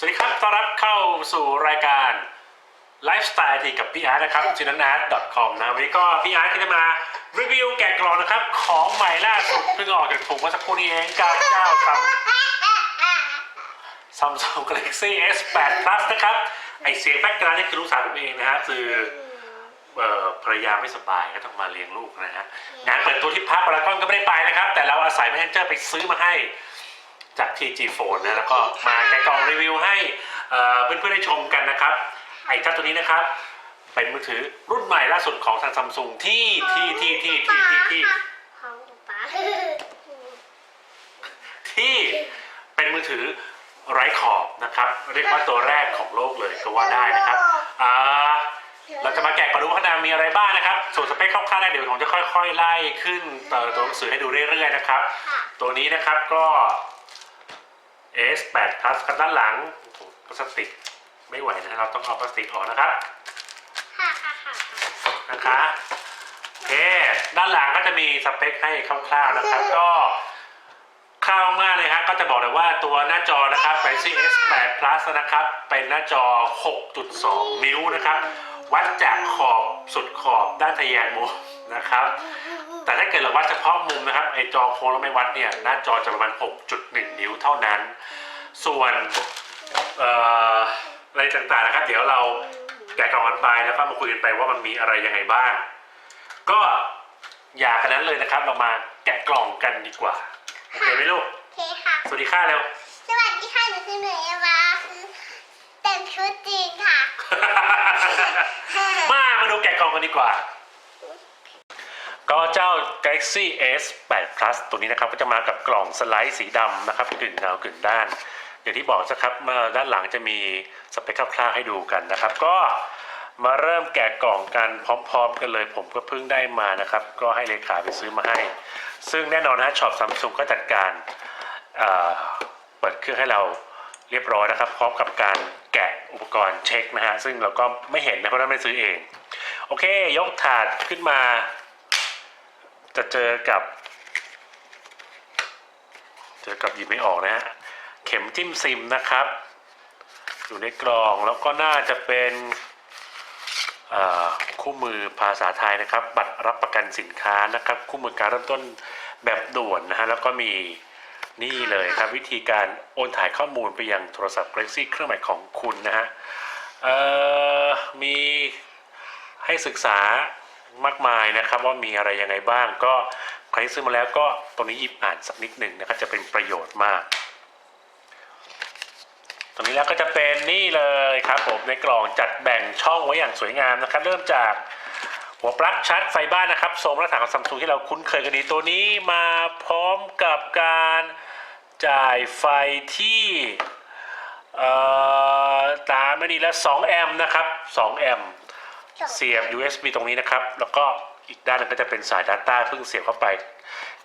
สวัสดีครับต้อนรับเข้าสู่รายการไลฟ์สไตล์ทีกับพี่อาร์ตนะครับชินันอาร์ต .com นะวันนี้ก็พี่อาร์ตก็จะมารีวิวแกะกล่องนะครับ ของใหม่ล่าสุดเพิ่งออกจากถุงเมื่อสักครู่นี้เองกับเจ้าซัมซัมซุง Galaxy S8 Plus นะครับ ไอเสียงแบ็กกราวด์นี่คือลูกสาวผมเองนะฮะคือเอ่อภรรยาไม่สบายก็ต้องมาเลี้ยงลูกนะฮะงานเปิดตัวที่พักพารากอนก็ไม่ได้ไปนะครับ แต่เราอาศัยแมนเจอร์ไปซื้อมาให้ จาก TG Phone นะแล้วก็มาแกะกล่องรีวิวให้เอ่อเพื่อนๆได้ชมกันนะครับ ไอ้เจ้าตัวนี้นะครับ เป็นมือถือรุ่นใหม่ล่าสุดของทางซัมซุงที่ที่ที่ที่ที่ที่ที่ของป๊าที่เป็นมือถือไร้ขอบนะครับ เรียกว่าตัวแรกของโลกเลยก็ว่าได้นะครับอ่าเราจะมาแกะกล่องดูว่าข้างในมีอะไรบ้างนะครับ ส่วนสเปคคร่าวๆเนี่ยเดี๋ยวผมจะค่อย ๆ ไล่ขึ้นเอ่อตัวหนังสือให้ดูเรื่อยๆนะครับค่ะตัวนี้นะครับก็ S8 Plus ครับด้านหลังโอ้โหพลาสติกไม่ไหวนะเราต้องเอาพลาสติกออกนะครับค่ะค่ะค่ะนะคะโอเคด้านหลังก็จะมีสเปคให้คร่าวๆนะครับก็คร่าวมากเลยครับก็จะบอกเลยว่าตัวหน้าจอนะครับ Galaxy S8 Plus นะครับ เป็นหน้าจอ 6.2 นิ้วนะครับ วัดจากขอบสุดขอบด้านทะแยงมุม นะครับ แต่ถ้าเกิดเราวัดเฉพาะมุมนะครับไอจอโค้งแล้วไม่วัดเนี่ยหน้าจอจะประมาณ 6.1 นิ้วเท่านั้น ส่วนเอ่ออะไรต่างๆนะครับ เดี๋ยวเราแกะกล่องกันไปแล้วก็มาคุยกันไปว่ามันมีอะไรยังไงบ้าง ก็อย่ากันนั้นเลยนะครับ เรามาแกะกล่องกันดีกว่าโอเคไหมลูกโอเคค่ะ สวัสดีค่ะเร็วสวัสดีค่ะหนูคือหนูเอวาคือแต่งชุดจีนค่ะ มามาดูแกะกล่องกันดีกว่า ก็เจ้า Galaxy S8 Plus ตัวนี้นะครับก็จะมากับกล่องสไลด์สีดำนะครับกึ่งเงากึ่งด้าน อย่างที่บอกนะครับมื่อด้านหลังจะมีสเปคคร่าวๆให้ดูกันนะครับ ก็มาเริ่มแกะกล่องกันพร้อมๆ กันเลย ผมก็เพิ่งได้มานะครับ ก็ให้เลขาไปซื้อมาให้ ซึ่งแน่นอนนะช็อปซัมซุงก็จัดการเเปิดเครื่องให้เราเรียบร้อยนะครับ พร้อมกับการแกะอุปกรณ์เช็คนะฮะซึ่งเราก็ไม่เห็นนะเพราะเราไม่ซื้อเอง โอเค ยกถาดขึ้นมา จะเจอกับ เจอกับหยิบไม่ออกนะฮะเข็มจิ้มซิมนะครับ อยู่ในกล่องแล้วก็น่าจะเป็นคู่มือภาษาไทยนะครับ บัตรรับประกันสินค้านะครับ คู่มือการเริ่มต้นแบบด่วนนะฮะแล้วก็มีนี่เลยครับวิธีการโอนถ่ายข้อมูลไปยังโทรศัพท์ Galaxy เครื่องใหม่ของคุณนะฮะมีให้ศึกษา มากมายนะครับ ว่ามีอะไรยังไงบ้าง ก็ใครซื้อมาแล้วก็ตรงนี้หยิบอ่านสักนิดหนึ่งนะครับจะเป็นประโยชน์มากตรงนี้แล้วก็จะเป็นนี่เลยครับผมในกล่องจัดแบ่งช่องไว้อย่างสวยงามนะครับ เริ่มจากหัวปลั๊กชาร์จไฟบ้านนะครับทรงมาตรฐานของซัมซุงที่เราคุ้นเคยกันดีตัวนี้มาพร้อมกับการจ่ายไฟที่ตามไม่ดีแล้ว2แอมป์นะครับ2แอมป์ เสียบ USB ตรงนี้นะครับ แล้วก็อีกด้านนึงก็จะเป็นสาย Data เพิ่งเสียบเข้าไป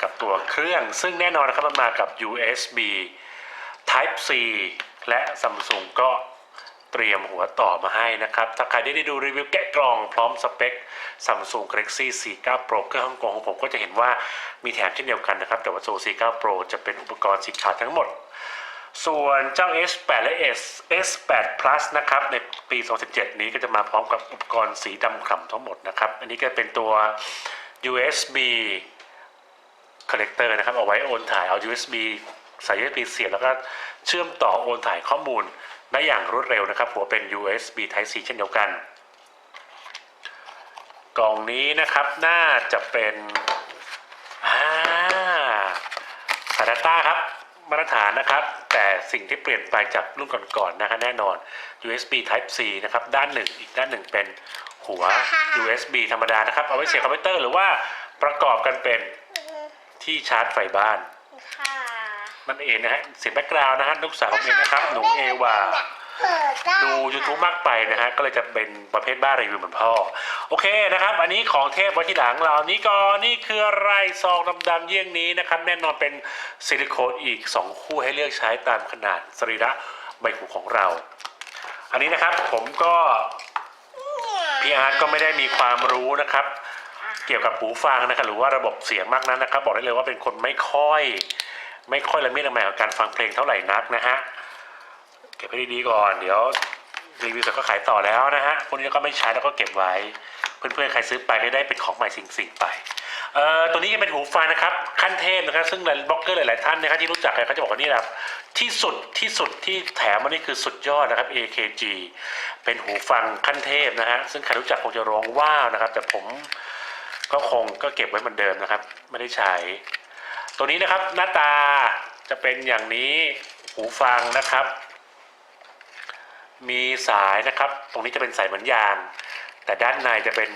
กับตัวเครื่อง ซึ่งแน่นอนนะครับมันมากับ USB Type C และ Samsung ก็เตรียมหัวต่อมาให้นะครับ ถ้าใครได้ดูรีวิวแกะกล่องพร้อมสเปค Samsung Galaxy C9 Pro เครื่องฮ่องกงของผมก็จะเห็นว่ามีแถมเช่นเดียวกันนะครับ แต่ว่าตัว C9 Pro จะเป็นอุปกรณ์สีขาวทั้งหมด ส่วนเจ้า S8 และ S S8 Plus นะครับ ในปี 2017 นี้ก็จะมาพร้อมกับอุปกรณ์สีดำคล้ำทั้งหมดนะครับ อันนี้ก็เป็นตัว USB connector นะครับ เอาไว้โอนถ่ายเอา USB ใส่ USB เสียบแล้วก็เชื่อมต่อโอนถ่ายข้อมูลได้อย่างรวดเร็วนะครับ หัวเป็น USB Type C เช่นเดียวกัน กล่องนี้นะครับน่าจะเป็นอ่าสาย Data ครับ มาตรฐานนะครับ แต่สิ่งที่เปลี่ยนไปจากรุ่นก่อนๆนะครับแน่นอน USB Type C นะครับ ด้านหนึ่งอีกด้านหนึ่งเป็นหัว USB ธรรมดานะครับ เอาไว้เสียบคอมพิวเตอร์หรือว่าประกอบกันเป็นที่ชาร์จไฟบ้าน ค่ะนั่นเองนะฮะเสียงแบ็กกราวน์นะฮะลูกสาวผมเองนะครับ หนูเอวาเปิ ดได้ดู YouTube มากไปนะฮะ ก็เลยจะเป็นประเภทบ้ารีวิวเหมือนพ่อ โอเคนะครับ อันนี้ของเทพไว้ที่หลังเรานี่ก็นี่คืออะไรซองดำๆเยี่ยงนี้นะครับ แน่นอนเป็นซิลิโคนอีก 2 คู่ให้เลือกใช้ตามขนาดสรีระใบหูของเรา อันนี้นะครับผมก็พี่อาร์ตก็ไม่ได้มีความรู้นะครับ เกี่ยวกับหูฟังนะครับหรือว่าระบบเสียงมากนั้นนะครับ บอกได้เลยว่าเป็นคนไม่ค่อย ไม่ค่อยละเมียดละไมกับการฟังเพลงเท่าไหร่นักนะฮะ เก็บให้ดีๆก่อนเดี๋ยวรีวิวเสร็จก็ขายต่อแล้วนะฮะพวกนี้ก็ไม่ใช้แล้วก็เก็บไว้ เพื่อนๆใครซื้อไปก็ได้เป็นของใหม่สิ่งๆไปเอ่อตัวนี้จะเป็นหูฟังนะครับ ขั้นเทพนะครับ ซึ่งบล็อกเกอร์หลายๆท่านนะครับที่รู้จักกันเขาจะบอกว่านี่แหละที่สุดที่สุดที่แถมมานี่คือสุดยอดนะครับ AKG เป็นหูฟังขั้นเทพนะฮะซึ่งใครรู้จักคงจะร้องว้าวนะครับ แต่ผมก็คงก็เก็บไว้เหมือนเดิมนะครับ ไม่ได้ใช้ ตัวนี้นะครับหน้าตาจะเป็นอย่างนี้หูฟังนะครับ มีสายนะครับ ตรงนี้จะเป็นสายเหมือนยาง แต่ด้านในจะเป็น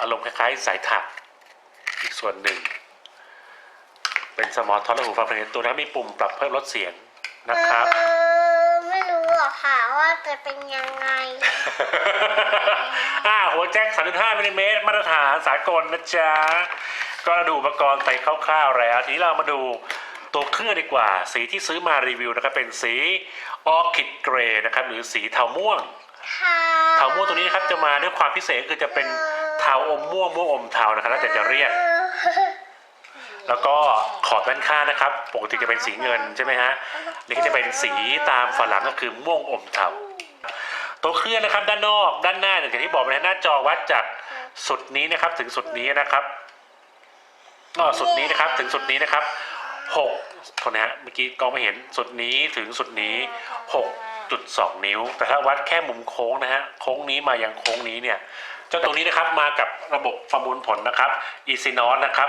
อารมณ์คล้ายๆ สายถัก อีกส่วนหนึ่ง เป็นสมอลท็อตและหูฟังภายในตัวนั้นมีปุ่มปรับเพิ่มลดเสียงนะครับ เออไม่รู้หรอกค่ะว่าจะเป็นยังไง อ่าหัวแจ็ค3.5มิลลิเมตรมาตรฐานสากลนะจ๊ะ ก็ดูอุปกรณ์ไปคร่าวๆแล้ว ทีนี้เรามาดู ตัวเครื่องดีกว่า สีที่ซื้อมารีวิวนะครับเป็นสีออคิดเกรย์นะครับหรือสีเทาม่วงค่ะเทาม่วงตัวนี้นะครับจะมาด้วยความพิเศษก็คือจะเป็นเทาอมม่วงม่วงอมเทานะครับแล้วแต่จะเรียก แล้วก็ขอบด้านข้างนะครับปกติจะเป็นสีเงินใช่ไหมฮะนี่ก็จะเป็นสีตามฝาหลังก็คือม่วงอมเทาตัวเครื่องนะครับด้านนอกด้านหน้าอย่างที่บอกไปนะหน้าจอวัดจากสุดนี้นะครับถึงสุดนี้นะครับก็สุดนี้นะครับถึงสุดนี้นะครับ หกโทษนะฮะเมื่อกี้กล้องไม่เห็นสุดนี้ถึงสุดนี้หกจุดสองนิ้ว แต่ถ้าวัดแค่มุมโค้งนะฮะโค้งนี้มายังโค้งนี้เนี่ยเจ้าตรงนี้นะครับมากับระบบประมวลผลนะครับ e x y n o s นะครับ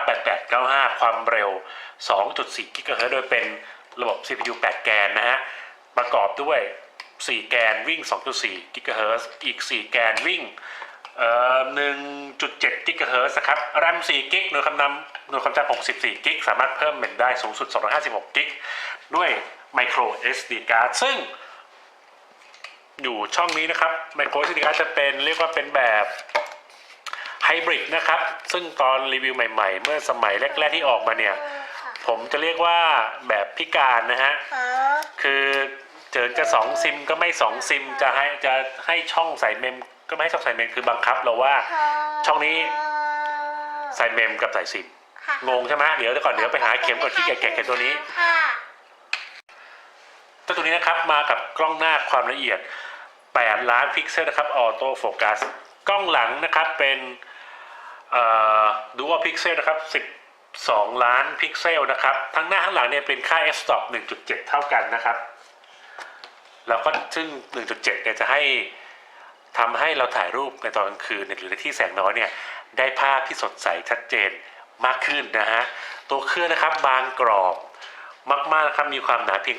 8895 ความเร็ว 2.4 กิกะเฮิรตซ์โดยเป็นระบบ CPU 8 แกนนะฮะ ประกอบด้วย 4 แกนวิ่ง 2.4 กิกะเฮิรตซ์อีก 4 แกนวิ่ง เอ่อ1.7กิกะเฮิรตซ์นะครับแรม4กิกหน่วยคำนำหน่วยความจำ64กิกสามารถเพิ่มเมมได้สูงสุด256กิกด้วย micro SD card ซึ่ง อยู่ช่องนี้นะครับ micro SD card จะเป็นเรียกว่าเป็นแบบไฮบริดนะครับ ซึ่งตอนรีวิวใหม่ ๆ เมื่อสมัยแรก ๆ ที่ออกมาเนี่ย ผมจะเรียกว่าแบบพิการนะฮะค่ะคือเจินจะสองซิมก็ไม่สองซิม จะให้จะให้ช่องใส่เมม ก็ไม่ให้ช่องใส่เมมคือบังคับเราว่าช่องนี้ใส่เมมกับใส่ซิมค่ะงงใช่ไหมเดี๋ยวก่อนเดี๋ยวไปหาเข็มก่อนที่แกะแกะเข็มตัวนี้ค่ะเจ้าตัวนี้นะครับมากับกล้องหน้าความละเอียด 8 ล้านพิกเซลนะครับออโต้โฟกัสกล้องหลังนะครับเป็นดูว่าพิกเซลนะครับ12 ล้านพิกเซลนะครับทั้งหน้าทั้งหลังเนี่ยเป็นค่า f stop 1.7 เท่ากันนะครับ แล้วก็ซึ่ง 1.7 เนี่ยจะให้ ทำให้เราถ่ายรูปในตอนกลางคืนหรือในที่แสงน้อยเนี่ยได้ภาพที่สดใสชัดเจนมากขึ้นนะฮะตัวเครื่องนะครับบางกรอบมากๆนะครับมีความหนาเพียง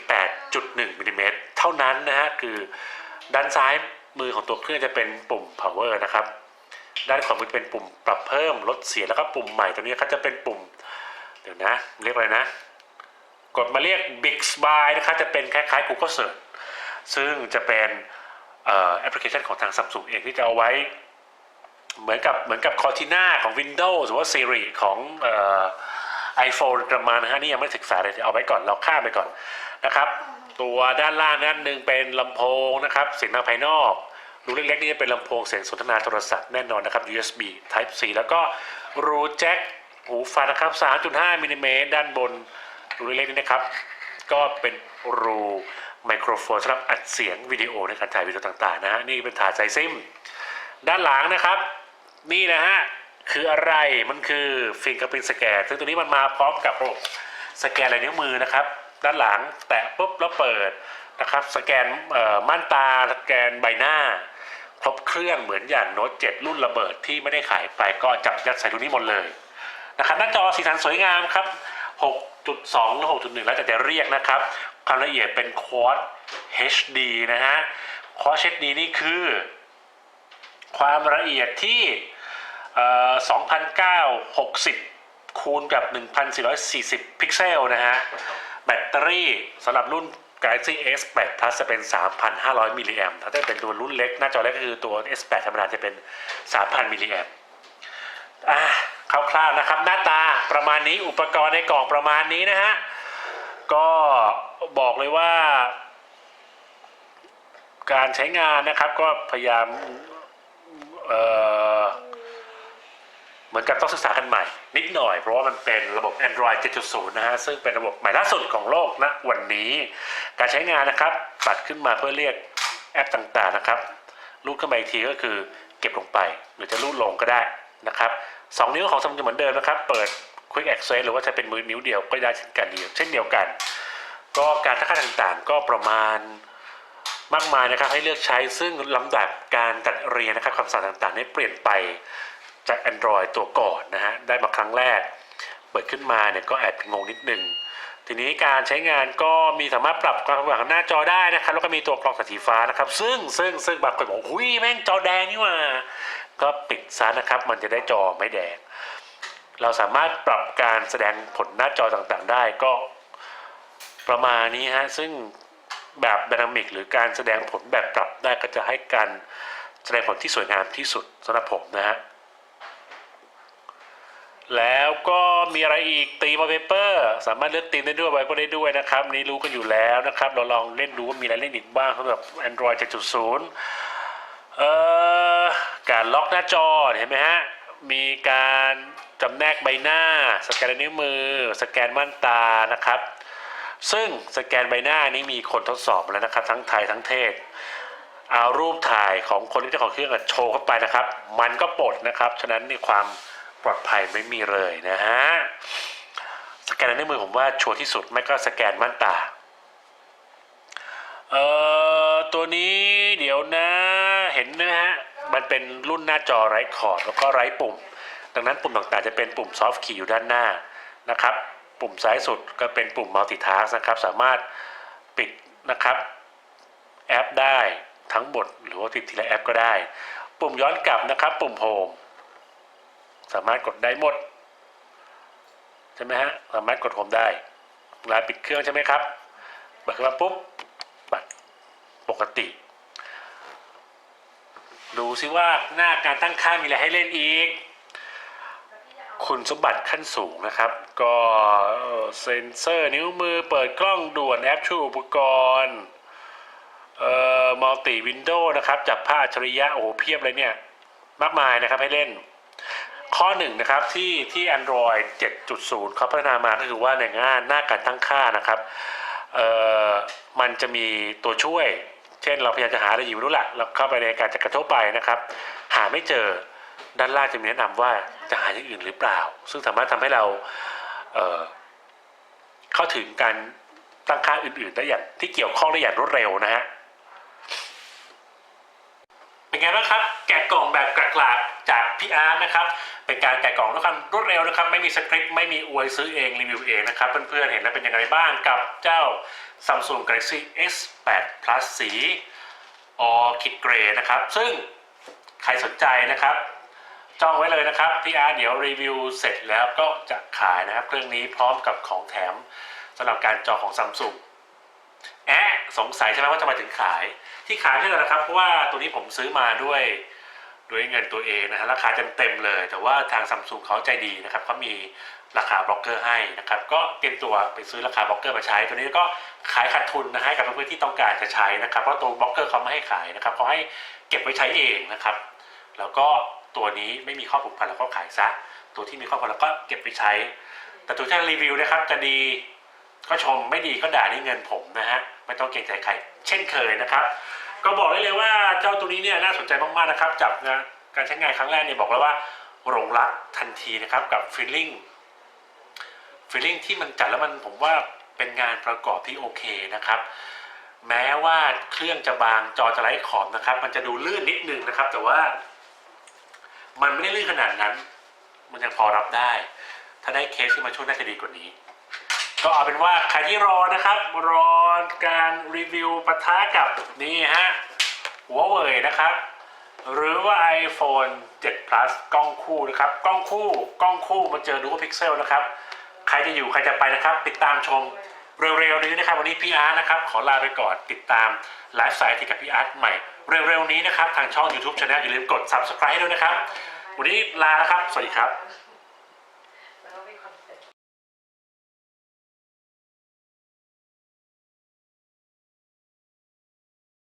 8.1มิลลิเมตรเท่านั้นนะฮะคือด้านซ้ายมือของตัวเครื่องจะเป็นปุ่ม power นะครับ ด้านขวามือเป็นปุ่มปรับเพิ่มลดเสียงแล้วก็ปุ่มใหม่ตัวนี้ก็จะเป็นปุ่มเดี๋ยวนะเรียกอะไรนะ กดมาเรียก Big Spy นะครับจะเป็นคล้ายๆ Google Search ซึ่งจะเป็น แอปพลิเคชันของทาง Samsung เองที่จะเอาไว้ เหมือนกับเหมือนกับ Cortina ของ Windows หรือว่า Siri ของเอ่อ iPhone ประมาณนะฮะนี่ยังไม่ศึกษาเลยเอาไว้ก่อนเราข้ามไปก่อนนะครับ ตัวด้านล่างนั้นหนึ่งเป็นลำโพงนะครับเสียงทางภายนอกรูเล็กๆนี่เป็นลำโพงเสียงสนทนาโทรศัพท์แน่นอนนะครับ USB Type C แล้วก็รูแจ็คหูฟังนะครับ 3.5มิลลิเมตรด้านบนรูเล็กๆนี่นะครับ ก็เป็นรู ไมโครโฟนสำหรับอัดเสียงวิดีโอในการถ่ายวิดีโอต่างๆนะฮะนี่เป็นถาดสายซิม ด้านหลังนะครับ นี่นะฮะคืออะไรมันคือฟิงกร์พินสแกนซึ่งตัวนี้มันมาพร้อมกับระบบสแกนลายนิ้วมือนะครับ ด้านหลังแตะปุ๊บแล้วเปิดนะครับ สแกนม่านตาสแกนใบหน้า ครบเครื่องเหมือนอย่างโน้ต7รุ่นระเบิดที่ไม่ได้ขายไปก็จับยัดใส่ตัวนี้หมดเลยนะครับหน้าจอสีสันสวยงามครับ 6.2 หรือ 6.1 แล้วแต่จะเรียกนะครับ ความละเอียดเป็น Quad HD นะฮะ Quad HD นี่คือ ความละเอียดที่ 2,960 คูณกับ 1,440 พิกเซลนะฮะ แบตเตอรี่สำหรับรุ่น Galaxy S8 Plus จะเป็น 3,500 มิลลิแอมป์ถ้าเป็นตัวรุ่นเล็ก หน้าจอเล็กก็คือตัว S8 ธรรมดาจะเป็น 3,000 มิลลิแอมป์อะ คร่าวๆนะครับ หน้าตาประมาณนี้อุปกรณ์ในกล่องประมาณนี้นะฮะก็บอกเลยว่า การใช้งานนะครับก็พยายามเเหมือนกับต้องศึกษากันใหม่ นิดหน่อย เพราะว่ามันเป็นระบบ Android 7.0 นะฮะ ซึ่งเป็นระบบใหม่ล่าสุดของโลกณวันนี้ การใช้งานนะครับปัดขึ้นมาเพื่อเรียกแอปต่างๆนะครับ ลูดขึ้นมาอีกทีก็คือเก็บลงไป หรือจะลูดลงก็ได้นะครับ สองนิ้วของซัมซุงเหมือนเดิมนะครับ เปิด Quick Access หรือว่าจะเป็นมือนิ้วเดียวก็ได้เช่นกันเช่นเดียวกัน ก็การทักษะต่างๆ ก็ประมาณมากมายนะครับให้เลือกใช้ซึ่งลำดับการจัดเรียนนะครับคำสั่งต่างๆได้เปลี่ยนไปจาก Android ตัวก่อนนะฮะได้มาครั้งแรก เปิดขึ้นมาเนี่ยก็แอบงงนิดนึงทีนี้การใช้งานก็มีสามารถปรับความสว่างหน้าจอได้นะครับแล้วก็มีตัวกรองสีฟ้านะครับ ซึ่งซึ่งซึ่งบางคนบอกหุยแม่งจอแดงนี่ว่า ก็ปิดซะนะครับ มันจะได้จอไม่แดง เราสามารถปรับการแสดงผลหน้าจอต่างๆได้ก็ประมาณนี้ฮะ ซึ่งแบบด y นามิกหรือการแสดงผลแบบปรับได้ก็จะให้การแสดงผลที่สวยงามที่สุดสำหรับผมนะฮะ แล้วก็มีอะไรอีกตีมาเปเปอร์สามารถเลือกตีมได้ด้วยไว้ก็ได้ด้วยนะครับนนี้รู้กันอยู่แล้วนะครับ เราลองเล่นดูว่ามีอะไรเล่นอีกบ้างสำหรับ Android 7.0 เอ่อ การล็อกหน้าจอเห็นไหมฮะ มีการจำแนกใบหน้า สแกนนิ้วมือ สแกนม่านตานะครับ ซึ่งสแกนใบหน้านี้มีคนทดสอบแล้วนะครับ ทั้งไทยทั้งเทศเอารูปถ่ายของคนที่เจ้าของเครื่องโชว์เข้าไปนะครับ มันก็ปลดนะครับ ฉะนั้นในความปลอดภัยไม่มีเลยนะฮะ สแกนนิ้วมือผมว่าชัวร์ที่สุด ไม่ก็สแกนม่านตา เอ่อ ตัวนี้เดี๋ยวนะ เห็นนะฮะ มันเป็นรุ่นหน้าจอไร้ขอบแล้วก็ไร้ปุ่ม ดังนั้นปุ่มต่างๆจะเป็นปุ่มซอฟต์คีย์อยู่ด้านหน้านะครับ ปุ่มซ้ายสุดก็เป็นปุ่ม multitask นะครับ สามารถปิดนะครับแอปได้ทั้งหมดหรือว่าติดทีละแอปก็ได้ ปุ่มย้อนกลับนะครับ ปุ่มโฮมสามารถกดได้หมดใช่ไหมฮะสามารถกดโฮมได้เวลาปิดเครื่องใช่ไหมครับเปิดขึ้นมาปุ๊บบัตรปกติ ซิว่าหน้าการตั้งค่ามีอะไรให้เล่นอีก คุณสมบัติขั้นสูงนะครับ ก็เซ็นเซอร์นิ้วมือเปิดกล้องด่วนแอปช่วยอุปกรณ์เอ่อมัลติวินโดว์นะครับ จับผ้าอัจฉริยะโอ้โหเพียบเลยเนี่ย มากมายนะครับให้เล่น ข้อหนึ่งนะครับที่ที่ Android 7.0เขาพัฒนามาก็คือว่าในงานหน้าการตั้งค่านะครับเอ่อมันจะมีตัวช่วย เช่น เราพยายามจะหาอะไรอยู่รู้ละเราเข้าไปในการจัดกระทั่วไปนะครับ หาไม่เจอด้านล่างจะมีแนะนำว่าจะหาอย่างอื่นหรือเปล่า ซึ่งสามารถทำให้เราเเข้าถึงการตั้งค่าอื่นๆได้อย่างที่เกี่ยวข้องได้อย่างรวดเร็วนะฮะเป็นไงบ้างครับ แกะกล่องแบบกระกลาด จากพี่อาร์ตนะครับเป็นการแกะกล่องด้วยความรวดเร็วนะครับ ไม่มีสคริปต์ไม่มีอวยซื้อเองรีวิวเองนะครับ เพื่อนๆเห็นแล้วเป็นยังไงบ้างกับเจ้า Samsung Galaxy S8 Plus สีออคิดเกรนะครับ ซึ่งใครสนใจนะครับจองไว้เลยนะครับพี่อาร์เดี๋ยวรีวิวเสร็จแล้วก็จะขายนะครับเครื่องนี้พร้อมกับของแถมสำหรับการจองของ Samsung แอะสงสัยใช่ไหมว่าทำไมถึงขาย ที่ขายนี่แหละนะครับเพราะว่าตัวนี้ผมซื้อมาด้วย ด้วยเงินตัวเองนะฮะราคาเต็มๆเลย แต่ว่าทางซัมซุงเขาใจดีนะครับเขามีราคาบล็อกเกอร์ให้นะครับก็เตรียมตัวไปซื้อราคาบล็อกเกอร์มาใช้ ตัวนี้ก็ขายขาดทุนนะให้กับเพื่อนๆที่ต้องการจะใช้นะครับเพราะตัวบล็อกเกอร์เขาไม่ให้ขายนะครับเขาให้เก็บไว้ใช้เองนะครับแล้วก็ตัวนี้ไม่มีข้อผูกพันแล้วก็ขายซะ ตัวที่มีข้อผูกพันแล้วก็เก็บไปใช้ แต่ตัวที่รีวิวนะครับจะดีก็ชมไม่ดีก็ด่านี่เงินผมนะฮะไม่ต้องเกรงใจใคร เช่นเคยนะครับ ก็บอกได้เลยว่าเจ้าตัวนี้เนี่ยน่าสนใจมากๆนะครับจับนะการใช้งานครั้งแรกเนี่ยบอกแล้วว่าหลงรักทันทีนะครับกับฟีลลิ่งฟีลลิ่งที่มันจัดแล้วมันผมว่าเป็นงานประกอบที่โอเคนะครับ แม้ว่าเครื่องจะบางจอจะไร้ขอบนะครับ มันจะดูลื่นนิดนึงนะครับ แต่ว่า มันไม่ได้ลื่นขนาดนั้น มันยังพอรับได้ ถ้าได้เคสที่มาช่วยน่าจะดีกว่านี้ ก็เอาเป็นว่าใครที่รอนะครับ รอการรีวิวปะทะกับนี่ฮะหัวเว่ยนะครับ หรือว่า iPhone 7 Plus กล้องคู่นะครับ กล้องคู่กล้องคู่มาเจอดูว่าพิกเซลนะครับ ใครจะอยู่ใครจะไปนะครับ ติดตามชมเร็วๆนี้นะครับ วันนี้พี่อาร์ตนะครับ ขอลาไปก่อนติดตามไลฟ์สไตล์ที่กับพี่อาร์ตใหม่ เร็วๆนี้นะครับ ทางช่อง YouTube Channel อย่าลืมกด Subscribe ด้วยนะครับ วันนี้ลาแล้วครับ สวัสดีครับ